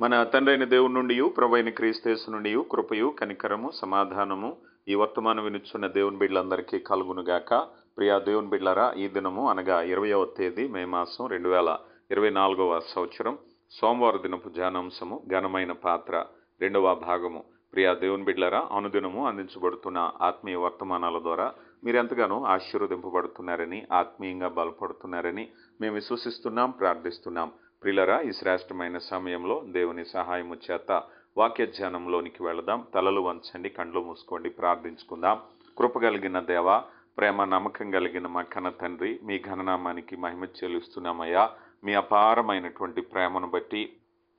మన తండ్రైన దేవుని నుండి ప్రభైన క్రీస్తేసు నుండి కృపయు కనికరము సమాధానము ఈ వర్తమానం వినుచున్న దేవుని బిడ్డలందరికీ కలుగునుగాక. ప్రియా దేవుని బిడ్డలరా ఈ దినము అనగా ఇరవయవ తేదీ మే మాసం రెండు వేల ఇరవై నాలుగవ సంవత్సరం. సోమవారం దినపు ధ్యానాంశము ఘనమైన పాత్ర రెండవ భాగము. ప్రియా దేవుని బిడ్డలరా అనుదినము అందించబడుతున్న ఆత్మీయ వర్తమానాల ద్వారా మీరెంతగానో ఆశీర్వదింపబడుతున్నారని ఆత్మీయంగా బలపడుతున్నారని మేము విశ్వసిస్తున్నాం ప్రార్థిస్తున్నాం. ప్రిలరా ఈ శ్రేష్టమైన సమయంలో దేవుని సహాయము చేత వాక్య ధ్యానంలోనికి వెళదాం. తలలు వంచండి కండ్లు మూసుకోండి ప్రార్థించుకుందాం. కృప కలిగిన దేవ ప్రేమ నమ్మకం కలిగిన మా కన్న తండ్రి మీ ఘననామానికి మహిమ చెల్లిస్తున్నామయ్యా. మీ అపారమైనటువంటి ప్రేమను బట్టి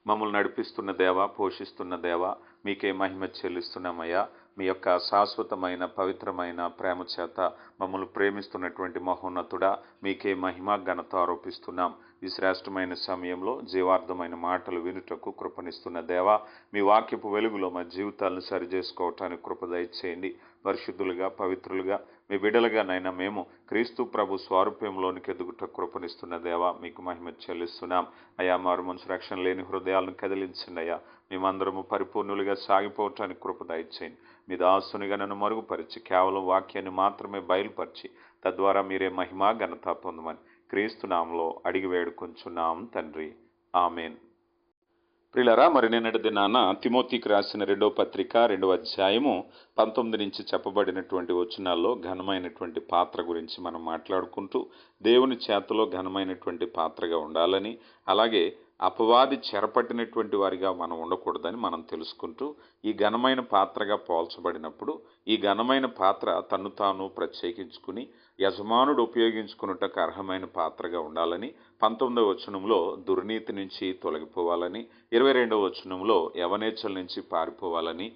మమ్మల్ని నడిపిస్తున్న దేవ పోషిస్తున్న దేవ మీకే మహిమ చెల్లిస్తున్నామయ్యా. మీ యొక్క శాశ్వతమైన పవిత్రమైన ప్రేమ చేత మమ్మల్ని ప్రేమిస్తున్నటువంటి మహోన్నతుడా మీకే మహిమ ఘనత ఆరోపిస్తున్నాం. ఈ శ్రేష్టమైన సమయంలో జీవార్థమైన మాటలు వినుటకు కృపనిస్తున్న దేవా మీ వాక్యపు వెలుగులో మా జీవితాలను సరిచేసుకోవటానికి కృప దయచేయండి. పరిశుద్ధులుగా పవిత్రులుగా మీ బిడలుగా నైనా మేము క్రీస్తు ప్రభు స్వారూప్యంలోనికి ఎదుగుట కృపనిస్తున్న దేవా మీకు మహిమ చెల్లిస్తున్నాం. అయా మారు మనసు రక్షణ లేని హృదయాలను కదిలించండి అయ్యా. మేమందరము పరిపూర్ణులుగా సాగిపోవటానికి కృప దయచేయండి. మీ దాసునిగా నన్ను మరుగుపరిచి కేవలం వాక్యాన్ని మాత్రమే బయలుపరిచి తద్వారా మీరే మహిమా ఘనత పొందమని క్రీస్తునామంలో అడిగి వేడుకొంచున్నాం తండ్రి. ఆమెన్. ప్రిలరా మరి నిన్నటి దినాన తిమోతికి రాసిన రెండో పత్రిక రెండో అధ్యాయము పంతొమ్మిది నుంచి చెప్పబడినటువంటి వచనాల్లో ఘనమైనటువంటి పాత్ర గురించి మనం మాట్లాడుకుంటూ దేవుని చేతలో ఘనమైనటువంటి పాత్రగా ఉండాలని అలాగే అపవాది చెరపట్టినటువంటి వారిగా మనం ఉండకూడదని మనం తెలుసుకుంటూ ఈ ఘనమైన పాత్రగా పోల్చబడినప్పుడు ఈ ఘనమైన పాత్ర తను తాను ప్రత్యేకించుకుని యజమానుడు ఉపయోగించుకున్నటకు అర్హమైన పాత్రగా ఉండాలని పంతొమ్మిదవ వచనంలో దుర్నీతి నుంచి తొలగిపోవాలని ఇరవై రెండవ వచనంలో యవనేచ్చల నుంచి పారిపోవాలని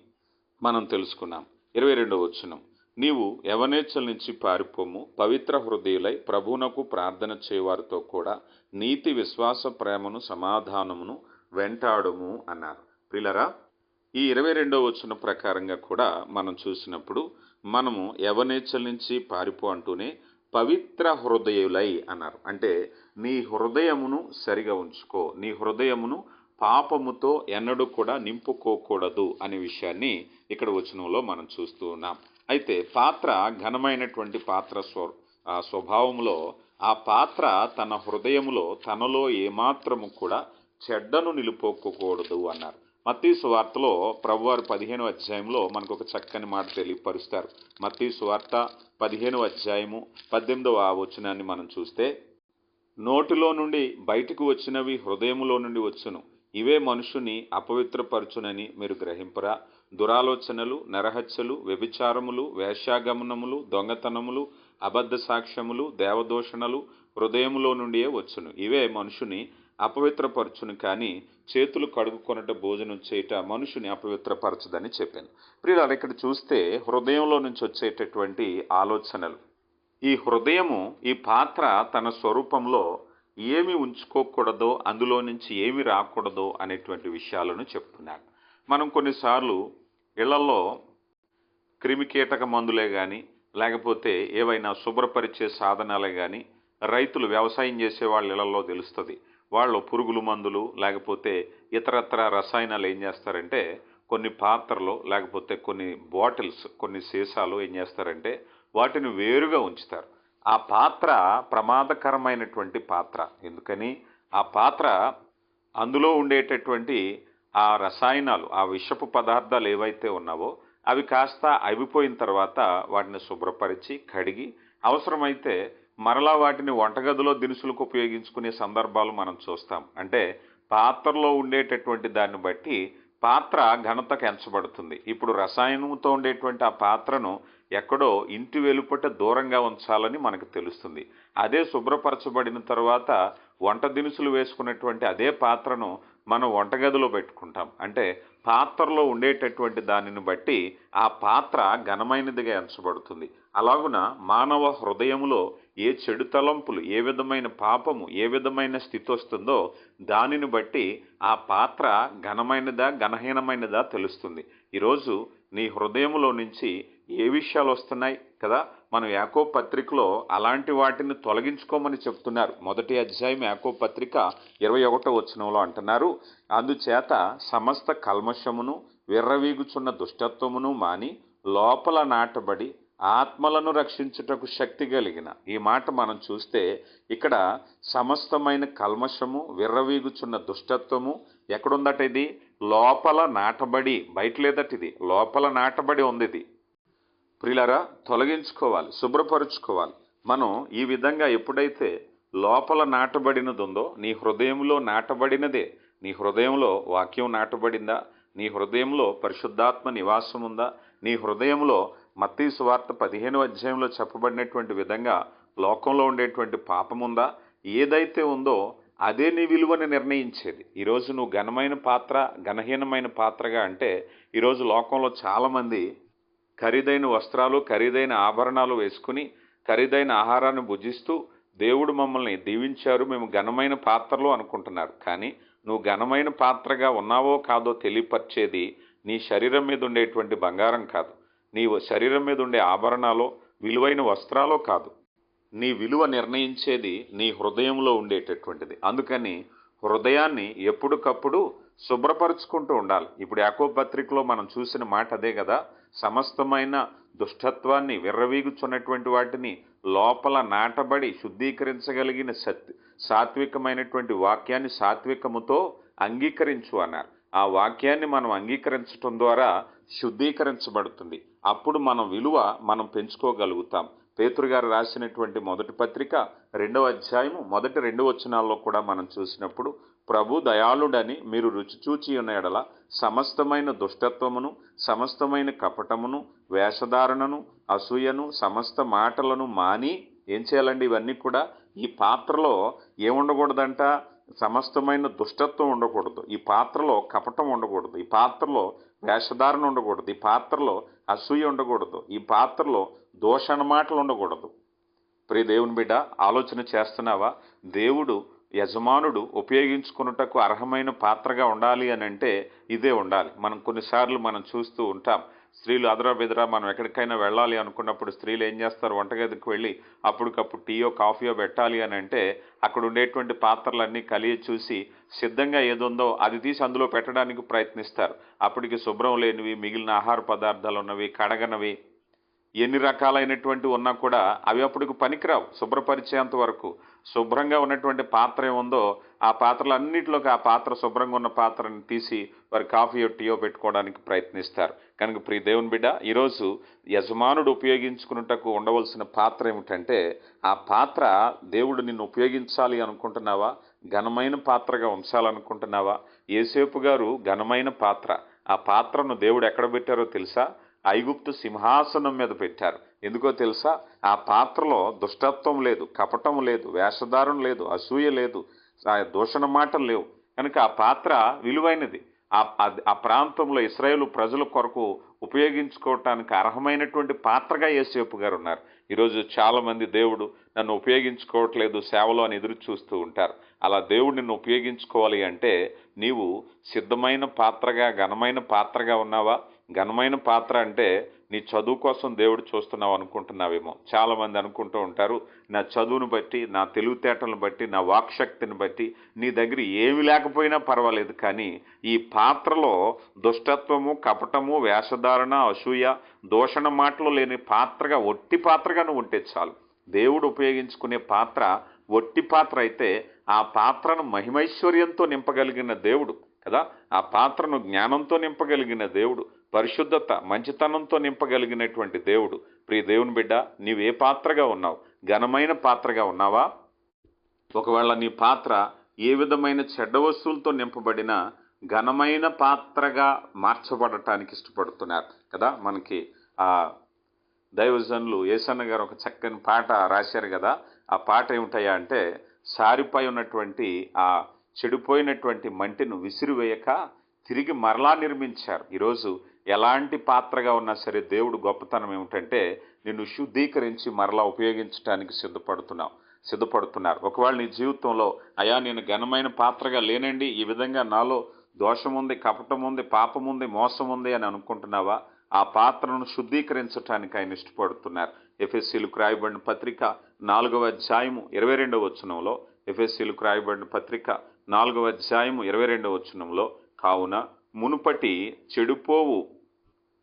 మనం తెలుసుకున్నాం. ఇరవై రెండవ వచనం. నీవు యవనేచ్చల నుంచి పారిపోము పవిత్ర హృదయులై ప్రభువునకు ప్రార్థన చేయవారితో కూడా నీతి విశ్వాస ప్రేమను సమాధానమును వెంటాడుము అన్నారు. పిల్లరా ఈ ఇరవై రెండవ వచ్చిన ప్రకారంగా కూడా మనం చూసినప్పుడు మనము యవనేచ్చల నుంచి పారిపో అంటూనే పవిత్ర హృదయులై అన్నారు. అంటే నీ హృదయమును సరిగా ఉంచుకో నీ హృదయమును పాపముతో ఎన్నడూ కూడా నింపుకోకూడదు అనే విషయాన్ని ఇక్కడ వచనంలో మనం చూస్తూ ఉన్నాం. అయితే పాత్ర ఘనమైనటువంటి పాత్ర స్వ స్వభావంలో ఆ పాత్ర తన హృదయములో తనలో ఏమాత్రము కూడా చెడ్డను నిలుపుకోకూడదు అన్నారు. మత్తీసు వార్తలో ప్రభువారు పదిహేను అధ్యాయంలో మనకు ఒక చక్కని మాట తెలియపరుస్తారు. మత్తీసు వార్త పదిహేను అధ్యాయము పద్దెనిమిదవ వచనాన్ని మనం చూస్తే నోటిలో నుండి బయటకు వచ్చినవి హృదయములో నుండి వచ్చును. ఇవే మనుషుని అపవిత్రపరచునని మీరు గ్రహింపరా. దురాలోచనలు నరహత్యలు వ్యభిచారములు వేశ్యాగమనములు దొంగతనములు అబద్ధ సాక్ష్యములు దేవదూషణలు హృదయములో నుండియే వచ్చును. ఇవే మనుషుని అపవిత్రపరచును కానీ చేతులు కడుగుకొనట భోజనం చేయట మనుషుని అపవిత్రపరచదని చెప్పాను. ప్రియులు ఇక్కడ చూస్తే హృదయంలో నుంచి వచ్చేటటువంటి ఆలోచనలు. ఈ హృదయము ఈ పాత్ర తన స్వరూపంలో ఏమి ఉంచుకోకూడదో అందులో నుంచి ఏమి రాకూడదో అనేటువంటి విషయాలను చెప్తున్నాను మనం కొన్నిసార్లు ఇళ్ళలో క్రిమికీటక మందులే కానీ లేకపోతే ఏవైనా శుభ్రపరిచే సాధనాలే కానీ రైతులు వ్యవసాయం చేసే వాళ్ళ ఇళ్ళలో తెలుస్తుంది. వాళ్ళు పురుగుల మందులు లేకపోతే ఇతరత్ర రసాయనాలు ఏం చేస్తారంటే కొన్ని పాత్రలు లేకపోతే కొన్ని బాటిల్స్ కొన్ని సీసాలు ఏం చేస్తారంటే వాటిని వేరుగా ఉంచుతారు. ఆ పాత్ర ప్రమాదకరమైనటువంటి పాత్ర. ఎందుకని? ఆ పాత్ర అందులో ఉండేటటువంటి ఆ రసాయనాలు ఆ విషపు పదార్థాలు ఏవైతే ఉన్నావో అవి కాస్త అయిపోయిన తర్వాత వాటిని శుభ్రపరిచి కడిగి అవసరమైతే మరలా వాటిని వంటగదిలో దినుసులకు ఉపయోగించుకునే సందర్భాలు మనం చూస్తాం. అంటే పాత్రలో ఉండేటటువంటి దాన్ని బట్టి పాత్ర ఘనతకు ఎంచబడుతుంది. ఇప్పుడు రసాయనంతో ఉండేటువంటి ఆ పాత్రను ఎక్కడో ఇంటి వెలుపట దూరంగా ఉంచాలని మనకు తెలుస్తుంది. అదే శుభ్రపరచబడిన తర్వాత వంట దినుసులు వేసుకున్నటువంటి అదే పాత్రను మనం వంటగదిలో పెట్టుకుంటాం. అంటే పాత్రలో ఉండేటటువంటి దానిని బట్టి ఆ పాత్ర ఘనమైనదిగా ఎంచబడుతుంది. అలాగున మానవ హృదయములో ఏ చెడు తలంపులు ఏ విధమైన పాపము ఏ విధమైన స్థితి వస్తుందో దానిని బట్టి ఆ పాత్ర ఘనమైనదా ఘనహీనమైనదా తెలుస్తుంది. ఈరోజు నీ హృదయంలో నుంచి ఏ విషయాలు వస్తున్నాయి కదా? మనం యాకో పత్రికలో అలాంటి వాటిని తొలగించుకోమని చెప్తున్నారు. మొదటి అధ్యాయం యాకో పత్రిక ఇరవై ఒకటో వచనంలో అంటున్నారు అందుచేత సమస్త కల్మషమును విర్రవీగుచున్న దుష్టత్వమును మాని లోపల నాటబడి ఆత్మలను రక్షించుటకు శక్తి కలిగిన. ఈ మాట మనం చూస్తే ఇక్కడ సమస్తమైన కల్మషము విర్రవీగుచున్న దుష్టత్వము ఎక్కడుందట ఇది? లోపల నాటబడి బయట లేదట ఇది. లోపల నాటబడి ఉంది ఇది ప్రిలరా తొలగించుకోవాలి శుభ్రపరుచుకోవాలి. మనం ఈ విధంగా ఎప్పుడైతే లోపల నాటబడినది ఉందో నీ హృదయంలో నాటబడినదే నీ హృదయంలో వాక్యం నాటబడిందా నీ హృదయంలో పరిశుద్ధాత్మ నివాసం ఉందా నీ హృదయంలో మత్తీ సువార్త పదిహేను అధ్యాయంలో చెప్పబడినటువంటి విధంగా లోకంలో ఉండేటువంటి పాపముందా? ఉందా ఏదైతే ఉందో అదే నీ విలువని నిర్ణయించేది. ఈరోజు నువ్వు ఘనమైన పాత్ర ఘనహీనమైన పాత్రగా అంటే ఈరోజు లోకంలో చాలామంది ఖరీదైన వస్త్రాలు ఖరీదైన ఆభరణాలు వేసుకుని ఖరీదైన ఆహారాన్ని భుజిస్తూ దేవుడు మమ్మల్ని దీవించారు మేము ఘనమైన పాత్రలు అనుకుంటున్నారు. కానీ నువ్వు ఘనమైన పాత్రగా ఉన్నావో కాదో తెలియపరిచేది నీ శరీరం మీద ఉండేటువంటి బంగారం కాదు. నీ శరీరం మీద ఉండే ఆభరణాలో విలువైన వస్త్రాలో కాదు. నీ విలువ నిర్ణయించేది నీ హృదయంలో ఉండేటటువంటిది. అందుకని హృదయాన్ని ఎప్పటికప్పుడు శుభ్రపరుచుకుంటూ ఉండాలి. ఇప్పుడు యాకో పత్రికలో మనం చూసిన మాట అదే కదా సమస్తమైన దుష్టత్వాన్ని విర్రవీగుచున్నటువంటి వాటిని లోపల నాటబడి శుద్ధీకరించగలిగిన సత్ సాత్వికమైనటువంటి వాక్యాన్ని సాత్వికముతో అంగీకరించు అన్నారు. ఆ వాక్యాన్ని మనం అంగీకరించటం ద్వారా శుద్ధీకరించబడుతుంది. అప్పుడు మనం విలువ మనం పెంచుకోగలుగుతాం. పేతురు గారు రాసినటువంటి మొదటి పత్రిక రెండవ అధ్యాయము మొదటి రెండు వచనాల్లో కూడా మనం చూసినప్పుడు ప్రభు దయాళుడని మీరు రుచి చూచి ఉన్న ఎడల సమస్తమైన దుష్టత్వమును సమస్తమైన కపటమును వేషధారణను అసూయను సమస్త మాటలను మాని ఏం చేయాలండి? ఇవన్నీ కూడా ఈ పాత్రలో ఏముండకూడదంట? సమస్తమైన దుష్టత్వం ఉండకూడదు. ఈ పాత్రలో కపటం ఉండకూడదు. ఈ పాత్రలో వేషధారణ ఉండకూడదు. ఈ పాత్రలో అసూయ ఉండకూడదు. ఈ పాత్రలో దోషణ మాటలు ఉండకూడదు. ప్రియ దేవుని బిడ్డ ఆలోచన చేస్తున్నావా? దేవుడు యజమానుడు ఉపయోగించుకున్నటకు అర్హమైన పాత్రగా ఉండాలి అని అంటే ఇదే ఉండాలి. మనం కొన్నిసార్లు మనం చూస్తూ ఉంటాం స్త్రీలు అదరా బెదరా మనం ఎక్కడికైనా వెళ్ళాలి అనుకున్నప్పుడు స్త్రీలు ఏం చేస్తారు? వంటగదికి వెళ్ళి అప్పటికప్పుడు టీయో కాఫీయో పెట్టాలి అని అంటే అక్కడ ఉండేటువంటి పాత్రలన్నీ కలిగి చూసి సిద్ధంగా ఏదుందో అది తీసి అందులో పెట్టడానికి ప్రయత్నిస్తారు. అప్పటికి శుభ్రం లేనివి మిగిలిన ఆహార పదార్థాలు ఉన్నవి కడగనవి ఎన్ని రకాలైనటువంటి ఉన్నా కూడా అవి అప్పటికి పనికిరావు. శుభ్రపరిచేంత వరకు శుభ్రంగా ఉన్నటువంటి పాత్ర ఏముందో ఆ పాత్రలు అన్నింటిలోకి ఆ పాత్ర శుభ్రంగా ఉన్న పాత్రని తీసి వారి కాఫీయో టీయో పెట్టుకోవడానికి ప్రయత్నిస్తారు. కనుక ప్రియ దేవుని బిడ్డ ఈరోజు యజమానుడు ఉపయోగించుకున్నటకు ఉండవలసిన పాత్ర ఏమిటంటే ఆ పాత్ర దేవుడు నిన్ను ఉపయోగించాలి అనుకుంటున్నావా? ఘనమైన పాత్రగా ఉంచాలనుకుంటున్నావా? ఏసేపు గారు ఘనమైన పాత్ర. ఆ పాత్రను దేవుడు ఎక్కడ పెట్టారో తెలుసా? ఐగుప్తు సింహాసనం మీద పెట్టారు. ఎందుకో తెలుసా? ఆ పాత్రలో దుష్టత్వం లేదు కపటం లేదు వేషధారం లేదు అసూయ లేదు దూషణ మాటలు లేవు. కనుక ఆ పాత్ర విలువైనది. ఆ ఆ ప్రాంతంలో ఇస్రాయేల్ ప్రజల కొరకు ఉపయోగించుకోవటానికి అర్హమైనటువంటి పాత్రగా యేసేపు గారు ఉన్నారు. ఈరోజు చాలామంది దేవుడు నన్ను ఉపయోగించుకోవట్లేదు సేవలో అని ఎదురు చూస్తూ ఉంటారు. అలా దేవుడు నిన్ను ఉపయోగించుకోవాలి అంటే నీవు సిద్ధమైన పాత్రగా ఘనమైన పాత్రగా ఉన్నావా? ఘనమైన పాత్ర అంటే నీ చదువు కోసం దేవుడు చూస్తున్నావు అనుకుంటున్నావేమో. చాలామంది అనుకుంటూ ఉంటారు నా చదువును బట్టి నా తెలివితేటలను బట్టి నా వాక్శక్తిని బట్టి నీ దగ్గర ఏమి లేకపోయినా పర్వాలేదు కానీ ఈ పాత్రలో దుష్టత్వము కపటము వేషధారణ అసూయ దోషణ మాటలు లేని పాత్రగా ఒట్టి పాత్రగా నువ్వు ఉంటే చాలు. దేవుడు ఉపయోగించుకునే పాత్ర ఒట్టి పాత్ర అయితే ఆ పాత్రను మహిమైశ్వర్యంతో నింపగలిగిన దేవుడు కదా. ఆ పాత్రను జ్ఞానంతో నింపగలిగిన దేవుడు. పరిశుద్ధత మంచితనంతో నింపగలిగినటువంటి దేవుడు. ప్రియ దేవుని బిడ్డ నీవే పాత్రగా ఉన్నావు? ఘనమైన పాత్రగా ఉన్నావా? ఒకవేళ నీ పాత్ర ఏ విధమైన చెడ్డ వస్తువులతో నింపబడిన ఘనమైన పాత్రగా మార్చబడటానికి ఇష్టపడుతున్నారు కదా మనకి. ఆ దైవజనులు ఏసన్న గారు ఒక చక్కని పాట రాశారు కదా. ఆ పాట ఏమిటయా అంటే సారిపై ఉన్నటువంటి ఆ చెడిపోయినటువంటి మంటిను విసిరివేయక తిరిగి మరలా నిర్మించారు. ఈరోజు ఎలాంటి పాత్రగా ఉన్నా సరే దేవుడు గొప్పతనం ఏమిటంటే నిన్ను శుద్ధీకరించి మరలా ఉపయోగించడానికి సిద్ధపడుతున్నావు సిద్ధపడుతున్నారు. ఒకవేళ నీ జీవితంలో అయా నేను ఘనమైన పాత్రగా లేనండి ఈ విధంగా నాలో దోషం ఉంది కపటం ఉంది పాపం ఉంది మోసం ఉంది అని అనుకుంటున్నావా? ఆ పాత్రను శుద్ధీకరించటానికి ఆయన ఇష్టపడుతున్నారు. ఎఫ్ఎస్సీలకు రాయబడిన పత్రిక నాలుగవ అధ్యాయము ఇరవై రెండవ వచనంలో ఎఫ్ఎస్సీలకు రాయబడిన పత్రిక నాలుగవ అధ్యాయము ఇరవై రెండవ వచనంలో కావున మునుపటి చెడుపోవు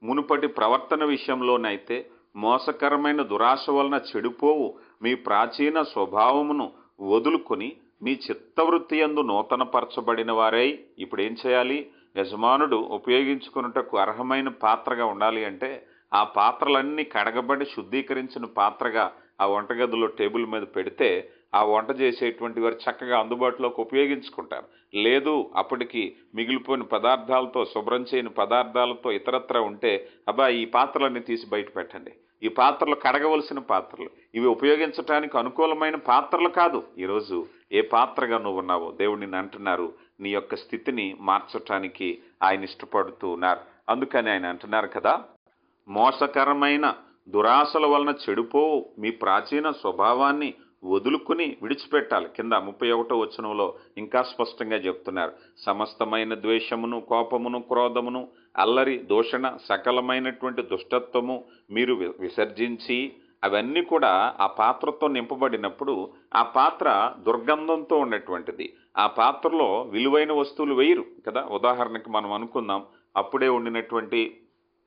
మునుపటి ప్రవర్తన విషయంలోనైతే మోసకరమైన దురాశ వలన చెడిపోవు మీ ప్రాచీన స్వభావమును వదులుకొని మీ చిత్తవృత్తి ఎందు నూతనపరచబడిన వారై. ఇప్పుడు ఏం చేయాలి? యజమానుడు ఉపయోగించుకున్నటకు అర్హమైన పాత్రగా ఉండాలి అంటే ఆ పాత్రలన్నీ కడగబడి శుద్ధీకరించిన పాత్రగా ఆ వంటగదిలో టేబుల్ మీద పెడితే ఆ వంట చేసేటువంటి వారు చక్కగా అందుబాటులోకి ఉపయోగించుకుంటారు. లేదు అప్పటికి మిగిలిపోయిన పదార్థాలతో శుభ్రం చేయని పదార్థాలతో ఇతరత్ర ఉంటే అబ్బా ఈ పాత్రలన్నీ తీసి బయట పెట్టండి. ఈ పాత్రలు కడగవలసిన పాత్రలు. ఇవి ఉపయోగించడానికి అనుకూలమైన పాత్రలు కాదు. ఈరోజు ఏ పాత్రగా నువ్వు ఉన్నావో దేవుడు నిన్ను అంటున్నారు. నీ యొక్క స్థితిని మార్చటానికి ఆయన ఇష్టపడుతూ ఉన్నారు అందుకని ఆయన అంటున్నారు కదా మోసకరమైన దురాశల వలన చెడిపోవు. మీ ప్రాచీన స్వభావాన్ని వదులుకుని విడిచిపెట్టాలి. కింద ముప్పై ఒకటో వచనంలో ఇంకా స్పష్టంగా చెప్తున్నారు. సమస్తమైన ద్వేషమును కోపమును క్రోధమును అల్లరి దూషణ సకలమైనటువంటి దుష్టత్వము మీరు వి- విసర్జించి అవన్నీ కూడా ఆ పాత్రతో నింపబడినప్పుడు ఆ పాత్ర దుర్గంధంతో ఉన్నటువంటిది ఆ పాత్రలో విలువైన వస్తువులు వేయరు కదా. ఉదాహరణకి మనం అనుకుందాం అప్పుడే వండినటువంటి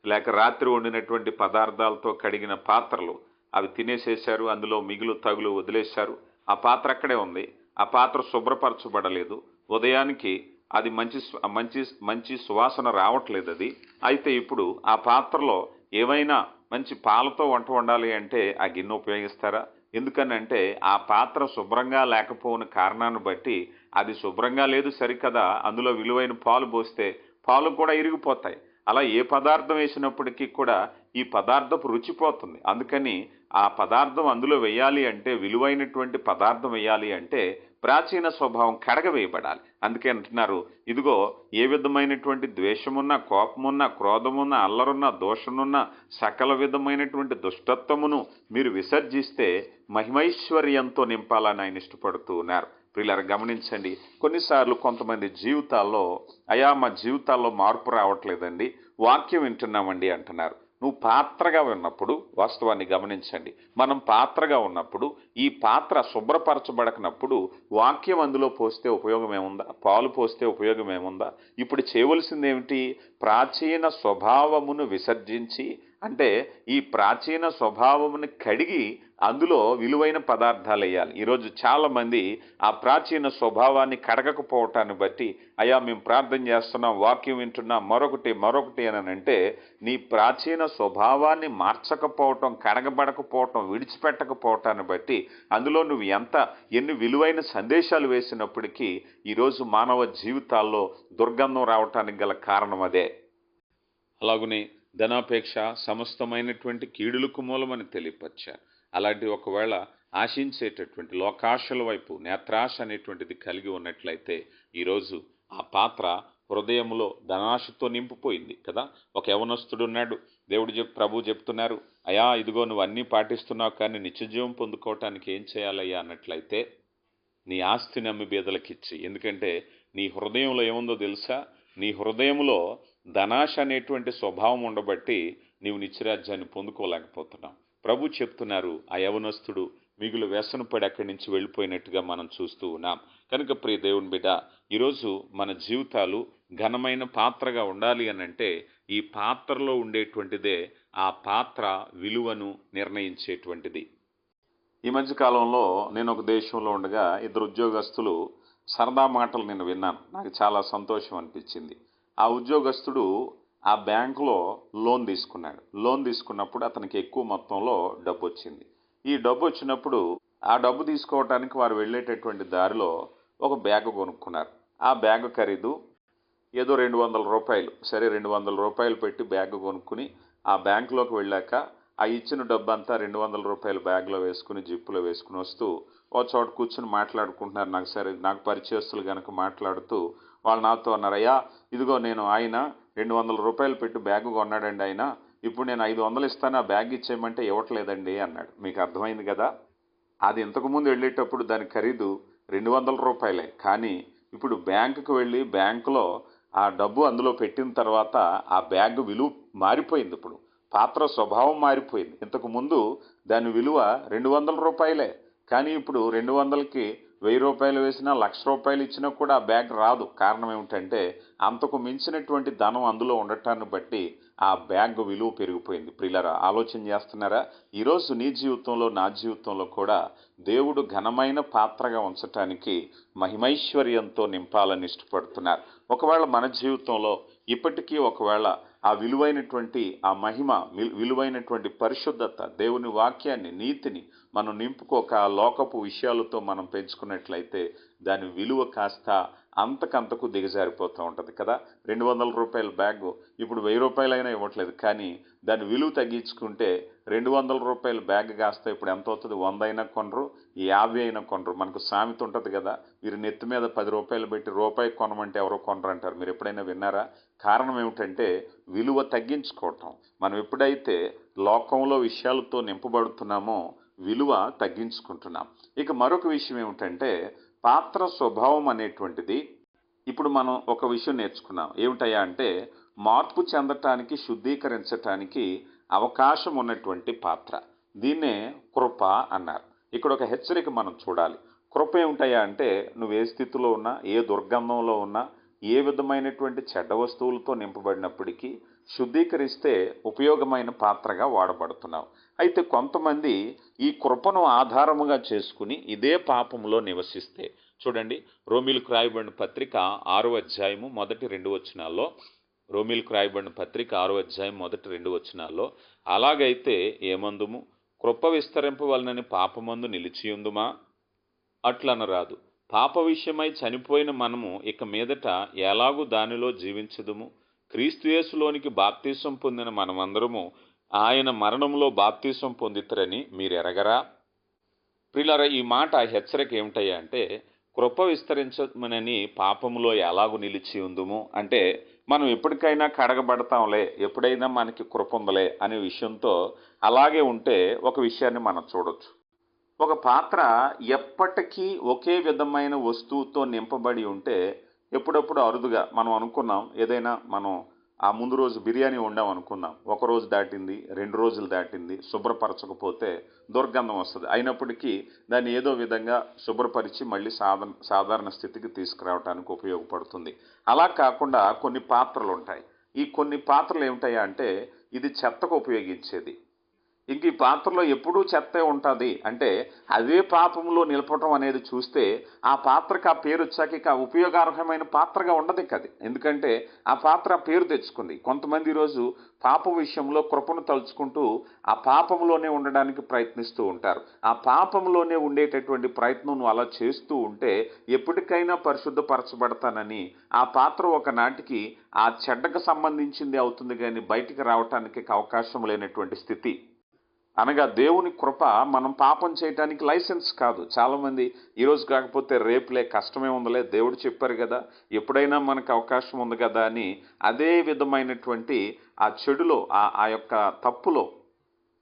లేక రాత్రి వండినటువంటి పదార్థాలతో కడిగిన పాత్రలు. అవి తినేసేశారు అందులో మిగులు తగులు వదిలేశారు. ఆ పాత్ర అక్కడే ఉంది. ఆ పాత్ర శుభ్రపరచబడలేదు. ఉదయానికి అది మంచి మంచి మంచి సువాసన రావట్లేదు అది. అయితే ఇప్పుడు ఆ పాత్రలో ఏమైనా మంచి పాలతో వంట వండాలి అంటే ఆ గిన్నె ఉపయోగిస్తారా? ఎందుకనంటే ఆ పాత్ర శుభ్రంగా లేకపోయిన కారణాన్ని బట్టి అది శుభ్రంగా లేదు సరికదా. అందులో విలువైన పాలు పోస్తే పాలు కూడా ఇరిగిపోతాయి. అలా ఏ పదార్థం వేసినప్పటికీ కూడా ఈ పదార్థపు రుచి పోతుంది. అందుకని ఆ పదార్థం అందులో వేయాలి అంటే విలువైనటువంటి పదార్థం వేయాలి అంటే ప్రాచీన స్వభావం కడగవేయబడాలి. అందుకే అంటున్నారు ఇదిగో ఏ విధమైనటువంటి ద్వేషమున్న కోపమున్న క్రోధమున్న అల్లరున్న దోషమున్న సకల విధమైనటువంటి దుష్టత్వమును మీరు విసర్జిస్తే మహిమైశ్వర్యంతో నింపాలని ఆయన ఇష్టపడుతూ ఉన్నారు. ప్రియులారా గమనించండి కొన్నిసార్లు కొంతమంది జీవితాల్లో అయా మా జీవితాల్లో మార్పు రావట్లేదండి వాక్యం వింటున్నామండి అంటున్నారు. నువ్వు పాత్రగా ఉన్నప్పుడు వాస్తవాన్ని గమనించండి. మనం పాత్రగా ఉన్నప్పుడు ఈ పాత్ర శుభ్రపరచబడకనప్పుడు వాక్యం అందులో పోస్తే ఉపయోగం ఏముందా పాలు పోస్తే ఉపయోగం ఏముందా ఇప్పుడు చేయవలసింది ఏమిటి ప్రాచీన స్వభావమును విసర్జించి అంటే ఈ ప్రాచీన స్వభావమును కడిగి అందులో విలువైన పదార్థాలు వేయాలి. ఈరోజు చాలామంది ఆ ప్రాచీన స్వభావాన్ని కడగకపోవటాన్ని బట్టి అయ్యా మేము ప్రార్థన చేస్తున్నాం వాక్యం వింటున్నాం మరొకటి మరొకటి అని అంటే నీ ప్రాచీన స్వభావాన్ని మార్చకపోవటం కడగబడకపోవటం విడిచిపెట్టకపోవటాన్ని బట్టి అందులో నువ్వు ఎంత ఎన్ని విలువైన సందేశాలు వేసినప్పటికీ ఈరోజు మానవ జీవితాల్లో దుర్గంధం రావటానికి గల కారణం అదే. అలాగనే ధనాపేక్ష సమస్తమైనటువంటి కీడులకు మూలమని తెలియపరిచారు. అలాంటి ఒకవేళ ఆశించేటటువంటి లోకాశల వైపు నేత్రాశ అనేటువంటిది కలిగి ఉన్నట్లయితే ఈరోజు ఆ పాత్ర హృదయంలో ధనాశతో నింపిపోయింది కదా. ఒక యవనస్తుడు ఉన్నాడు. దేవుడు చెప్ ప్రభు చెప్తున్నారు అయా ఇదిగో నువ్వు అన్నీ పాటిస్తున్నావు కానీ నిత్యజీవం పొందుకోవటానికి ఏం చేయాలయ్యా? అన్నట్లయితే నీ ఆస్తి నమ్మి బీదలకిచ్చి ఎందుకంటే నీ హృదయంలో ఏముందో తెలుసా? నీ హృదయంలో ధనాశ అనేటువంటి స్వభావం ఉండబట్టి నీవు నిత్యరాజ్యాన్ని పొందుకోలేకపోతున్నావు. ప్రభు చెప్తున్నారు ఆ యవనస్తుడు మిగులు వ్యసనపడి అక్కడి నుంచి వెళ్ళిపోయినట్టుగా మనం చూస్తూ ఉన్నాం. కనుక ప్రియ దేవుని బిడ్డ ఈరోజు మన జీవితాలు ఘనమైన పాత్రగా ఉండాలి అని అంటే ఈ పాత్రలో ఉండేటువంటిదే ఆ పాత్ర విలువను నిర్ణయించేటువంటిది. ఈ మధ్యకాలంలో నేను ఒక దేశంలో ఉండగా ఇద్దరు ఉద్యోగస్తులు సరదా మాటలు నేను విన్నాను. నాకు చాలా సంతోషం అనిపించింది. ఆ ఉద్యోగస్తుడు ఆ బ్యాంకులో లోన్ తీసుకున్నాడు. లోన్ తీసుకున్నప్పుడు అతనికి ఎక్కువ మొత్తంలో డబ్బు వచ్చింది ఈ డబ్బు వచ్చినప్పుడు ఆ డబ్బు తీసుకోవడానికి వారు వెళ్ళేటటువంటి దారిలో ఒక బ్యాగ్ కొనుక్కున్నారు. ఆ బ్యాగ్ ఖరీదు ఏదో రెండు వందల రూపాయలు సరే రెండు వందల రూపాయలు పెట్టి బ్యాగ్ కొనుక్కుని ఆ బ్యాంకులోకి వెళ్ళాక ఆ ఇచ్చిన డబ్బు అంతా రెండు వందల రూపాయలు బ్యాగ్లో వేసుకుని జిప్పులో వేసుకుని వస్తూ ఓ చోట కూర్చుని మాట్లాడుకుంటున్నారు. నాకు సరే నాకు పరిచయస్తులు కనుక మాట్లాడుతూ వాళ్ళు నాతో అన్నారు అయ్యా ఇదిగో నేను ఆయన రెండు వందల రూపాయలు పెట్టి బ్యాగ్ కొన్నాడండి ఆయన. ఇప్పుడు నేను ఐదు వందలు ఇస్తాను ఆ బ్యాగ్ ఇచ్చేయమంటే ఇవ్వట్లేదండి అన్నాడు. మీకు అర్థమైంది కదా? అది ఇంతకుముందు వెళ్ళేటప్పుడు దాని ఖరీదు రెండు వందల రూపాయలే. కానీ ఇప్పుడు బ్యాంకుకు వెళ్ళి బ్యాంకులో ఆ డబ్బు అందులో పెట్టిన తర్వాత ఆ బ్యాగ్ విలువ మారిపోయింది ఇప్పుడు. పాత్ర స్వభావం మారిపోయింది. ఇంతకుముందు దాని విలువ రెండు వందల రూపాయలే. కానీ ఇప్పుడు రెండు వందలకి వెయ్యి రూపాయలు వేసినా లక్ష రూపాయలు ఇచ్చినా కూడా ఆ బ్యాగ్ రాదు. కారణం ఏమిటంటే అంతకు మించినటువంటి ధనం అందులో ఉండటాన్ని బట్టి ఆ బ్యాగ్ విలువ పెరిగిపోయింది. ప్రియులరా ఆలోచన చేస్తున్నారా? ఈరోజు నీ జీవితంలో నా జీవితంలో కూడా దేవుడు ఘనమైన పాత్రగా ఉంచటానికి మహిమైశ్వర్యంతో నింపాలని ఇష్టపడుతున్నారు. ఒకవేళ మన జీవితంలో ఇప్పటికీ ఒకవేళ ఆ విలువైనటువంటి ఆ మహిమ విలువైనటువంటి పరిశుద్ధత దేవుని వాక్యాన్ని నీతిని మనం నింపుకోక ఆ లోకపు విషయాలతో మనం పెంచుకున్నట్లయితే దాని విలువ కాస్త అంతకంతకు దిగజారిపోతూ ఉంటుంది కదా. రెండు వందల రూపాయల బ్యాగ్ ఇప్పుడు వెయ్యి రూపాయలైనా ఇవ్వట్లేదు. కానీ దాని విలువ తగ్గించుకుంటే రెండు వందల రూపాయల బ్యాగ్ కాస్త ఇప్పుడు ఎంత అవుతుంది? వంద అయినా కొనరు యాభై అయినా కొనరు. మనకు సామెత ఉంటుంది కదా మీరు నెత్తి మీద పది రూపాయలు పెట్టి రూపాయి కొనమంటే ఎవరో కొనరు అంటారు మీరు ఎప్పుడైనా విన్నారా? కారణం ఏమిటంటే విలువ తగ్గించుకోవటం. మనం ఎప్పుడైతే లోకంలో విషయాలతో నింపబడుతున్నామో విలువ తగ్గించుకుంటున్నాం. ఇక మరొక విషయం ఏమిటంటే పాత్ర స్వభావం అనేటువంటిది ఇప్పుడు మనం ఒక విషయం నేర్చుకున్నాం. ఏమిటయ్యా అంటే మార్పు చెందటానికి శుద్ధీకరించటానికి అవకాశం ఉన్నటువంటి పాత్ర. దీన్నే కృప అన్నారు. ఇక్కడ ఒక హెచ్చరిక మనం చూడాలి. కృప ఏమిటయ్యా అంటే నువ్వు ఏ స్థితిలో ఉన్నా ఏ దుర్గంధంలో ఉన్నా ఏ విధమైనటువంటి చెడ్డ వస్తువులతో నింపబడినప్పటికీ శుద్ధీకరిస్తే ఉపయోగమైన పాత్రగా వాడబడుతున్నావు అయితే కొంతమంది ఈ కృపను ఆధారముగా చేసుకుని ఇదే పాపంలో నివసిస్తే చూడండి రోమిలకు రాయబడిన పత్రిక ఆరో అధ్యాయము మొదటి రెండు వచనాల్లో రోమిలకు రాయబడిన పత్రిక ఆరో అధ్యాయం మొదటి రెండు వచనాల్లో అలాగైతే ఏమందుము? కృప విస్తరింపవలనని పాపమందు నిలిచియుందుమా అట్లనరాదు. పాప విషయమై చనిపోయిన మనము ఇక మీదట ఎలాగూ దానిలో జీవించదుము? క్రీస్తుయేసులోనికి బాప్తీసం పొందిన మనమందరము ఆయన మరణంలో బాప్తీసం పొందితరని మీరు ఎరగరా ప్రిలర ఈ మాట హెచ్చరిక ఏమిటయ్యా అంటే కృప విస్తరించమనని పాపములో ఎలాగూ నిలిచి ఉందుము? అంటే మనం ఎప్పటికైనా కడగబడతాంలే ఎప్పుడైనా మనకి కృప ఉందలే అనే విషయంతో అలాగే ఉంటే ఒక విషయాన్ని మనం చూడొచ్చు. ఒక పాత్ర ఎప్పటికీ ఒకే విధమైన వస్తువుతో నింపబడి ఉంటే ఎప్పుడప్పుడు అరుదుగా మనం అనుకున్నాం ఏదైనా మనం ఆ ముందు రోజు బిర్యానీ వండాం అనుకుందాం ఒక రోజు దాటింది రెండు రోజులు దాటింది శుభ్రపరచకపోతే దుర్గంధం వస్తుంది. అయినప్పటికీ దాన్ని ఏదో విధంగా శుభ్రపరిచి మళ్ళీ సాధన సాధారణ స్థితికి తీసుకురావడానికి ఉపయోగపడుతుంది. అలా కాకుండా కొన్ని పాత్రలు ఉంటాయి ఈ కొన్ని పాత్రలు ఏమిటాయా అంటే ఇది చెత్తకు ఉపయోగించేది. ఇంక ఈ పాత్రలో ఎప్పుడూ చెత్తే ఉంటుంది. అంటే అదే పాపంలో నిలపటం అనేది చూస్తే ఆ పాత్రకు ఆ పేరు వచ్చాక ఇక ఉపయోగార్హమైన పాత్రగా ఉండదు ఇక అది. ఎందుకంటే ఆ పాత్ర ఆ పేరు తెచ్చుకుంది. కొంతమంది ఈరోజు పాప విషయంలో కృపను తలుచుకుంటూ ఆ పాపంలోనే ఉండడానికి ప్రయత్నిస్తూ ఉంటారు. ఆ పాపంలోనే ఉండేటటువంటి ప్రయత్నం నువ్వు అలా చేస్తూ ఉంటే ఎప్పటికైనా పరిశుద్ధపరచబడతానని ఆ పాత్ర ఒకనాటికి ఆ చెడ్డకు సంబంధించింది అవుతుంది కానీ బయటికి రావటానికి అవకాశం లేనటువంటి స్థితి. అనగా దేవుని కృప మనం పాపం చేయటానికి లైసెన్స్ కాదు. చాలామంది ఈరోజు కాకపోతే రేపులే కష్టమే ఉందలే దేవుడు చెప్పారు కదా ఎప్పుడైనా మనకు అవకాశం ఉంది కదా అని అదే విధమైనటువంటి ఆ చెడులో ఆ ఆ యొక్క తప్పులో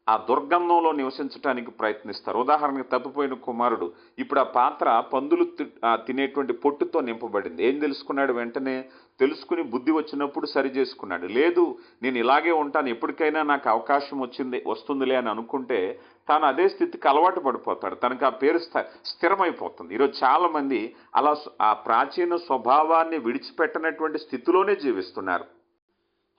ఆ దుర్గంధంలో నివసించడానికి ప్రయత్నిస్తారు. ఉదాహరణకు తప్పిపోయిన కుమారుడు ఇప్పుడు ఆ పాత్ర పందులు తి- తినేటువంటి పొట్టుతో నింపబడింది. ఏం తెలుసుకున్నాడు వెంటనే? తెలుసుకుని బుద్ధి వచ్చినప్పుడు సరి చేసుకున్నాడు. లేదు నేను ఇలాగే ఉంటాను. ఎప్పటికైనా నాకు అవకాశం వచ్చింది వస్తుందిలే అని అనుకుంటే తాను అదే స్థితికి అలవాటు పడిపోతాడు. తనకు ఆ పేరు స్థ- స్థిరమైపోతుంది. ఈరోజు చాలామంది అలా ఆ ప్రాచీన స్వభావాన్ని విడిచిపెట్టనటువంటి స్థితిలోనే జీవిస్తున్నారు.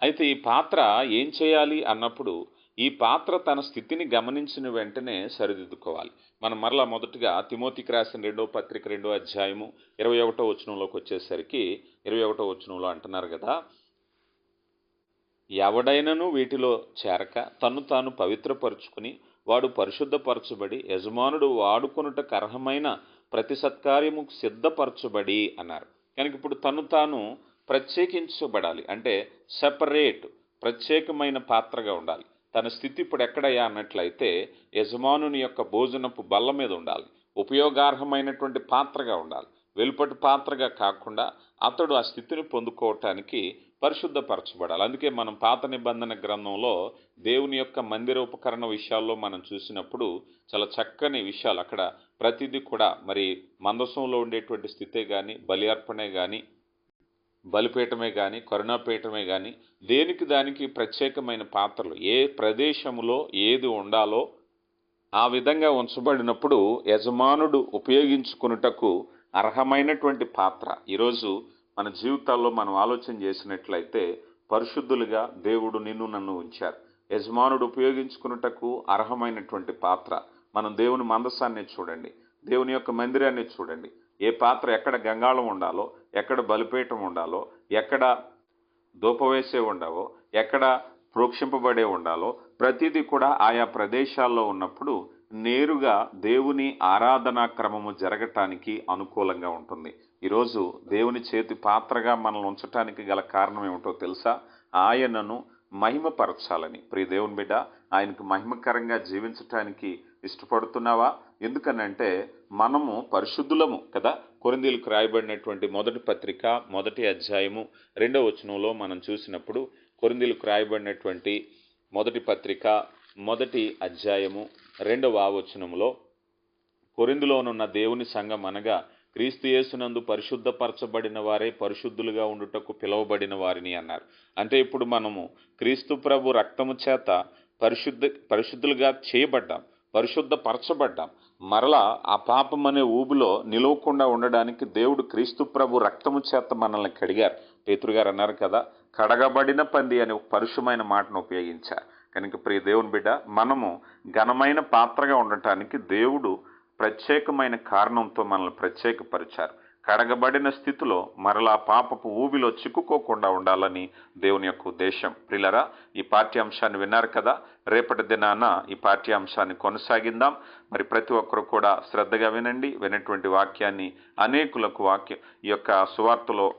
అయితే ఈ పాత్ర ఏం చేయాలి అన్నప్పుడు ఈ పాత్ర తన స్థితిని గమనించిన వెంటనే సరిదిద్దుకోవాలి. మనం మరలా మొదటగా తిమోతికి రాసిన రెండో పత్రిక రెండో అధ్యాయము ఇరవై ఒకటో వచనంలోకి వచ్చేసరికి ఇరవై ఒకటో వచనంలో అంటున్నారు కదా ఎవడైనను వీటిలో చేరక తను తాను పవిత్రపరుచుకుని వాడు పరిశుద్ధపరచబడి యజమానుడు వాడుకొనుటకు అర్హమైన ప్రతి సత్కార్యము సిద్ధపరచబడి అన్నారు. కనుక ఇప్పుడు తను తాను ప్రత్యేకించబడాలి. అంటే సెపరేట్ ప్రత్యేకమైన పాత్రగా ఉండాలి. తన స్థితి ఇప్పుడు ఎక్కడయ్యా అన్నట్లయితే యజమానుని యొక్క భోజనపు బల్ల మీద ఉండాలి. ఉపయోగార్హమైనటువంటి పాత్రగా ఉండాలి. వెలుపటి పాత్రగా కాకుండా అతడు ఆ స్థితిని పొందుకోవటానికి పరిశుద్ధపరచబడాలి. అందుకే మనం పాత నిబంధన గ్రంథంలో దేవుని యొక్క మందిర ఉపకరణ విషయాల్లో మనం చూసినప్పుడు చాలా చక్కని విషయాలు అక్కడ ప్రతిదీ కూడా మరి మందసంలో ఉండేటువంటి స్థితే కానీ బలి అర్పణే కానీ బలిపీఠమే కానీ కరుణాపీఠమే కానీ దేనికి దానికి ప్రత్యేకమైన పాత్రలు? ఏ ప్రదేశములో ఏది ఉండాలో ఆ విధంగా ఉంచబడినప్పుడు యజమానుడు ఉపయోగించుకున్నటకు అర్హమైనటువంటి పాత్ర. ఈరోజు మన జీవితాల్లో మనం ఆలోచన చేసినట్లయితే పరిశుద్ధులుగా దేవుడు నిన్ను నన్ను ఉంచారు. యజమానుడు ఉపయోగించుకున్నటకు అర్హమైనటువంటి పాత్ర. మనం దేవుని మందసాన్ని చూడండి. దేవుని యొక్క మందిరాన్ని చూడండి. ఏ పాత్ర ఎక్కడ గంగాళం ఉండాలో ఎక్కడ బలిపీఠం ఉండాలో ఎక్కడ దూపవేసే ఉండవో ఎక్కడ ప్రోక్షింపబడే ఉండాలో ప్రతిదీ కూడా ఆయా ప్రదేశాల్లో ఉన్నప్పుడు నేరుగా దేవుని ఆరాధనా క్రమము జరగటానికి అనుకూలంగా ఉంటుంది. ఈరోజు దేవుని చేతి పాత్రగా మనల్ని ఉంచటానికి గల కారణం ఏమిటో తెలుసా? ఆయనను మహిమపరచాలని. ప్రియ దేవుని బిడ్డ ఆయనకు మహిమకరంగా జీవించటానికి ఇష్టపడుతున్నావా? ఎందుకనంటే మనము పరిశుద్ధులము కదా? కొరిందీలకు రాయబడినటువంటి మొదటి పత్రిక మొదటి అధ్యాయము రెండవ వచనంలో మనం చూసినప్పుడు కొరిందీలకు రాయబడినటువంటి మొదటి పత్రిక మొదటి అధ్యాయము రెండవ ఆవచనములో కొరిందులోనున్న దేవుని సంఘం అనగా క్రీస్తు యేసునందు పరిశుద్ధపరచబడిన వారే పరిశుద్ధులుగా ఉండుటకు పిలువబడిన వారిని అన్నారు. అంటే ఇప్పుడు మనము క్రీస్తు ప్రభు రక్తము చేత పరిశుద్ధ పరిశుద్ధులుగా చేయబడ్డాం. పరిశుద్ధపరచబడ్డాం. మరలా ఆ పాపం అనే ఊబిలో నిలవకుండా ఉండడానికి దేవుడు క్రీస్తు ప్రభు రక్తము చేత మనల్ని కడిగారు. పేతురుగారు అన్నారు కదా కడగబడిన పంది అనే ఒక పరుషమైన మాటను ఉపయోగించారు. కనుక ప్రియ దేవుని బిడ్డ మనము ఘనమైన పాత్రగా ఉండటానికి దేవుడు ప్రత్యేకమైన కారణంతో మనల్ని ప్రత్యేకపరిచారు. కడగబడిన స్థితిలో మరలా పాపపు ఊబిలో చిక్కుకోకుండా ఉండాలని దేవుని యొక్క ఉద్దేశం. ప్రిలరా ఈ పాఠ్యాంశాన్ని విన్నారు కదా? రేపటి దినాన ఈ పాఠ్యాంశాన్ని కొనసాగిందాం మరి ప్రతి ఒక్కరు కూడా శ్రద్ధగా వినండి. వినటువంటి వాక్యాన్ని అనేకులకు వాక్యం ఈ యొక్క సువార్తలో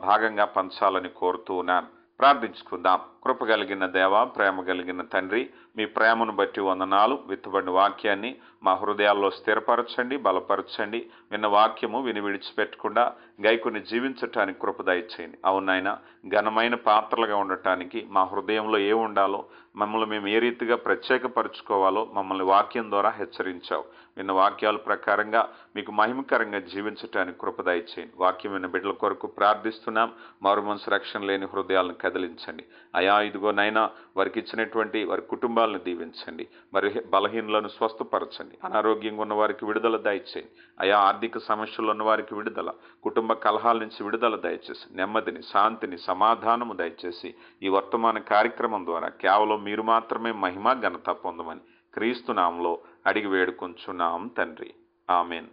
భాగంగా పంచాలని కోరుతూ ఉన్నాను. ప్రార్థించుకుందాం. కృప కలిగిన దేవ ప్రేమ కలిగిన తండ్రి మీ ప్రేమను బట్టి వందనాలు. విత్తబడిన వాక్యాన్ని మా హృదయాల్లో స్థిరపరచండి బలపరచండి. విన్న వాక్యము విని విడిచిపెట్టకుండా గైకుని జీవించటానికి కృప దయచేయండి. అవునాయన ఘనమైన పాత్రలుగా ఉండటానికి మా హృదయంలో ఏ ఉండాలో మమ్మల్ని మేము ఏ రీతిగా ప్రత్యేకపరచుకోవాలో మమ్మల్ని వాక్యం ద్వారా హెచ్చరించావు. విన్న వాక్యాల ప్రకారంగా మీకు మహిమకరంగా జీవించటానికి కృప దయచేయండి. వాక్యం విన్న బిడ్డల కొరకు ప్రార్థిస్తున్నాం. మారు మనసు రక్షణ లేని హృదయాలను కదిలించండి. అయా ఇదిగోనైనా వారికి ఇచ్చినటువంటి వారి కుటుంబాలను దీవించండి. మరి బలహీనులను స్వస్థపరచండి. అనారోగ్యంగా ఉన్న వారికి విడుదల దయచేయండి. అయా ఆర్థిక సమస్యలు ఉన్న వారికి విడుదల కుటుంబ కలహాల నుంచి విడుదల దయచేసి నెమ్మదిని శాంతిని సమాధానము దయచేసి ఈ వర్తమాన కార్యక్రమం ద్వారా కేవలం మీరు మాత్రమే మహిమ ఘనత పొందమని క్రీస్తు నామంలో అడిగి వేడుకొంచున్నాం తండ్రి. ఆమెన్.